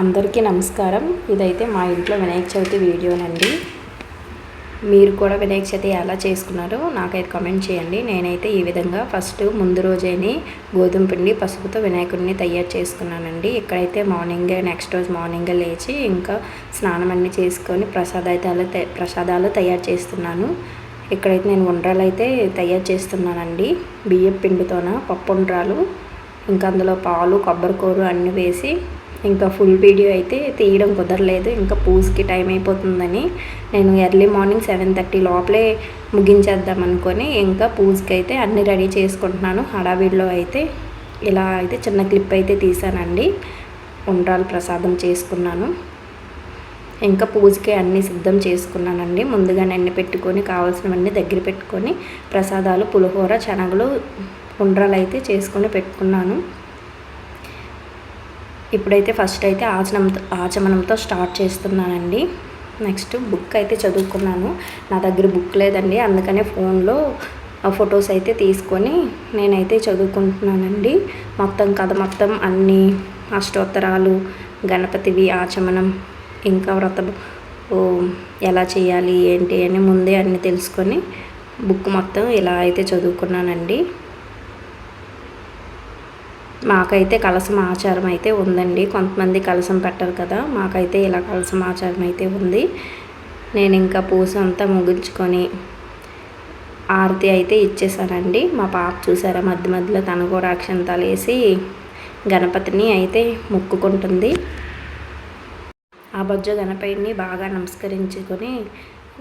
అందరికీ నమస్కారం. ఇదైతే మా ఇంట్లో వినాయక చవితి వీడియోనండి. మీరు కూడా వినాయక చవితి ఎలా చేసుకున్నారో నాకైతే కామెంట్ చేయండి. నేనైతే ఈ విధంగా ఫస్ట్ ముందు రోజైనా గోధుమ పిండి పసుపుతో వినాయకుడిని తయారు చేసుకున్నానండి. ఇక్కడైతే మార్నింగ్ నెక్స్ట్ రోజు మార్నింగ్ లేచి ఇంకా స్నానం అన్నీ చేసుకొని ప్రసాదాలు ప్రసాదాలు తయారు చేస్తున్నాను. ఇక్కడైతే నేను ఉండ్రాలు అయితే తయారు చేస్తున్నానండి. బియ్యం పిండితోన పప్పు ఉండ్రాలు ఇంకా అందులో పాలు కొబ్బరికూర అన్నీ వేసి ఇంకా ఫుల్ వీడియో అయితే తీయడం కుదరలేదు. ఇంకా పూజకి టైం అయిపోతుందని నేను ఎర్లీ మార్నింగ్ సెవెన్ థర్టీ లోపలే ముగించేద్దాం అనుకొని ఇంకా పూజకి అయితే అన్నీ రెడీ చేసుకుంటున్నాను. హడావిడిలో అయితే ఇలా అయితే చిన్న క్లిప్ అయితే తీసానండి. ఉండ్రాలు ప్రసాదం చేసుకున్నాను. ఇంకా పూజకి అన్నీ సిద్ధం చేసుకున్నానండి. ముందుగానే అన్ని పెట్టుకొని కావాల్సినవన్నీ దగ్గర పెట్టుకొని ప్రసాదాలు పులిహోర శనగలు ఉండ్రాలు అయితే చేసుకొని పెట్టుకున్నాను. ఇప్పుడైతే ఫస్ట్ అయితే ఆచనంతో ఆచమనంతో స్టార్ట్ చేస్తున్నానండి. నెక్స్ట్ బుక్ అయితే చదువుకున్నాను. నా దగ్గర బుక్ లేదండి. అందుకనే ఫోన్లో ఫొటోస్ అయితే తీసుకొని నేనైతే చదువుకుంటున్నానండి. మొత్తం కథ మొత్తం అన్ని అష్టోత్తరాలు గణపతివి ఆచమనం ఇంకా వ్రతం ఎలా చేయాలి ఏంటి అని ముందే అన్నీ తెలుసుకొని బుక్ మొత్తం ఇలా అయితే చదువుకున్నానండి. మాకైతే కలసం ఆచారం అయితే ఉందండి. కొంతమంది కలసం పెట్టరు కదా మాకైతే ఇలా కలసం ఆచారం అయితే ఉంది. నేను ఇంకా పూస అంతా ముగించుకొని ఆరతి అయితే ఇచ్చేసానండి. మా పాప చూసారా మధ్య మధ్యలో తను కూడా అక్షంతాలు వేసి గణపతిని అయితే మొక్కుకుంటుంది. ఆ బొజ్జ గణపతిని బాగా నమస్కరించుకొని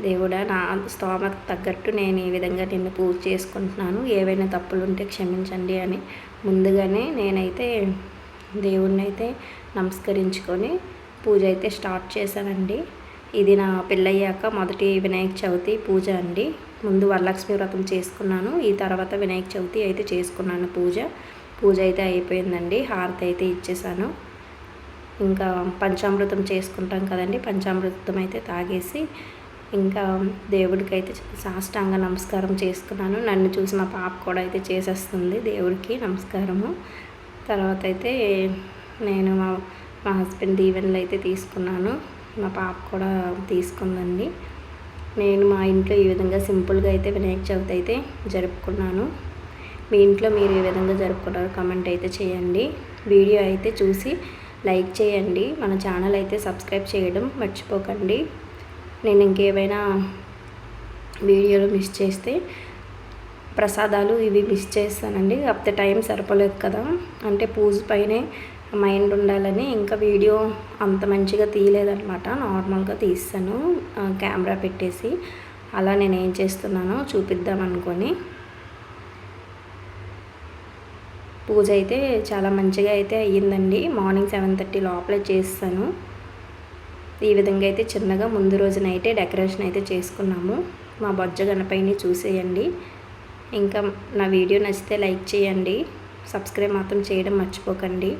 దేవుడా నా స్తోమత తగ్గట్టు నేను ఈ విధంగా నిన్ను పూజ చేసుకుంటున్నాను. ఏవైనా తప్పులు ఉంటే క్షమించండి అని ముందుగానే నేనైతే దేవుణ్ణి అయితే నమస్కరించుకొని పూజ అయితే స్టార్ట్ చేశానండి. ఇది నా పెళ్ళయ్యాక మొదటి వినాయక చవితి పూజ అండి. ముందు వరలక్ష్మి వ్రతం చేసుకున్నాను. ఈ తర్వాత వినాయక చవితి అయితే చేసుకున్నాను పూజ. పూజ అయితే అయిపోయిందండి. హారతి అయితే ఇచ్చేసాను ఇంకా పంచామృతం చేసుకుంటాం కదండి. పంచామృతం అయితే తాగేసి ఇంకా దేవుడికి అయితే సాష్టాంగ నమస్కారం చేసుకున్నాను. నన్ను చూసి మా పాప కూడా అయితే చేసేస్తుంది దేవుడికి నమస్కారము. తర్వాత అయితే నేను మా మా హస్బెండ్ ఈవెన్లు అయితే తీసుకున్నాను. మా పాప కూడా తీసుకుందండి. నేను మా ఇంట్లో ఈ విధంగా సింపుల్గా అయితే వినాయక చవితి అయితే జరుపుకున్నాను. మీ ఇంట్లో మీరు ఏ విధంగా జరుపుకున్నారో కమెంట్ అయితే చేయండి. వీడియో అయితే చూసి లైక్ చేయండి. మన ఛానల్ అయితే సబ్స్క్రైబ్ చేయడం మర్చిపోకండి. నేను ఇంకేమైనా వీడియోలు మిస్ చేస్తే ప్రసాదాలు ఇవి మిస్ చేస్తానండి. కాకపోతే టైం సరిపోలేదు కదా. అంటే పూజ పైనే మైండ్ ఉండాలని ఇంకా వీడియో అంత మంచిగా తీయలేదనమాట నార్మల్గా తీస్తాను. కెమెరా పెట్టేసి అలా నేను ఏం చేస్తున్నానో చూపిద్దాం అనుకొని. పూజ అయితే చాలా మంచిగా అయితే అయ్యిందండి. మార్నింగ్ సెవెన్ థర్టీ లోపలే చేస్తాను. ఈ విధంగా అయితే చిన్నగా ముందు రోజున అయితే డెకరేషన్ అయితే చేసుకున్నాము. మా బొజ్జ గణపైని చూసేయండి. ఇంకా నా వీడియో నచ్చితే లైక్ చేయండి. సబ్స్క్రైబ్ మాత్రం చేయడం మర్చిపోకండి.